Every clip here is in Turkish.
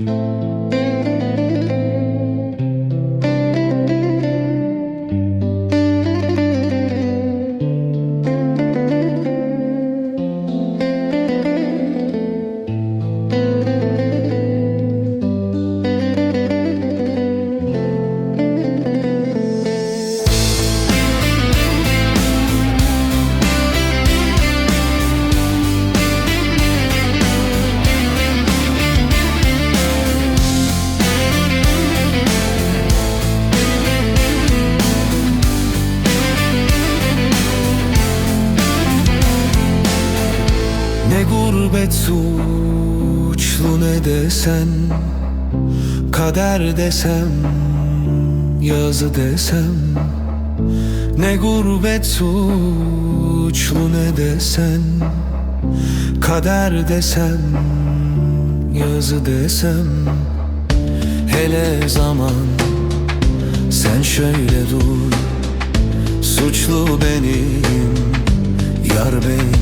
Ne gurbet suçlu ne desen Kader desem Yazı desem. Ne gurbet suçlu ne desen Kader desem Yazı desem. Hele zaman Sen şöyle dur Suçlu benim Yar benim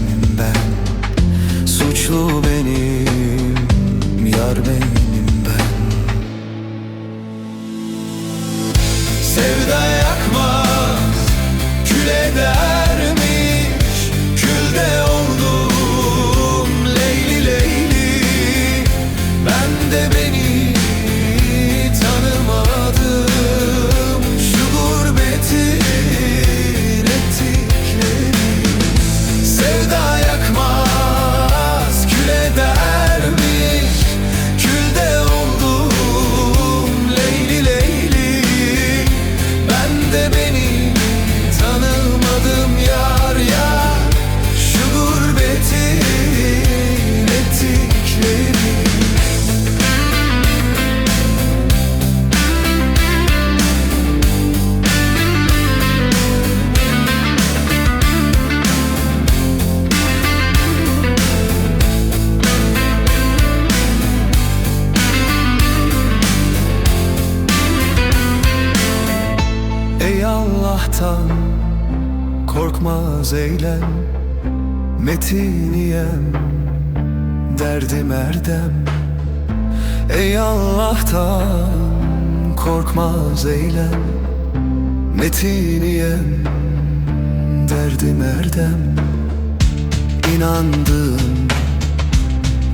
Allah'tan korkmaz eylem Metiniyem derdim erdem. Ey Allah'tan korkmaz eylem Metiniyem derdim erdem. İnandım,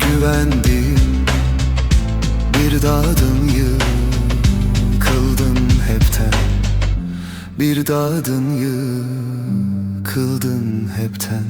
güvendim Bir dağdım yıkıldım Bir dağdın yıkıldın hepten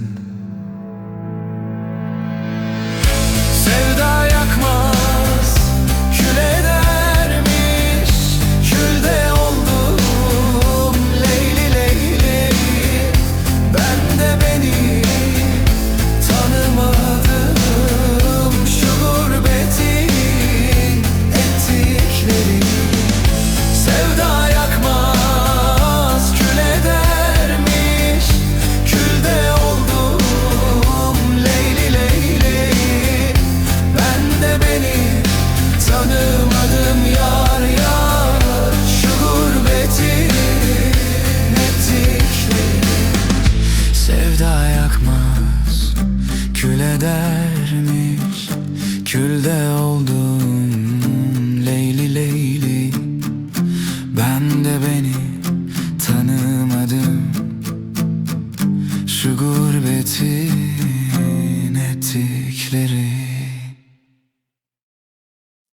sevda yakmaz. Kül edermiş Külde oldum. Leyli leyli Ben de beni tanımadım. Şu gurbetin ettikleri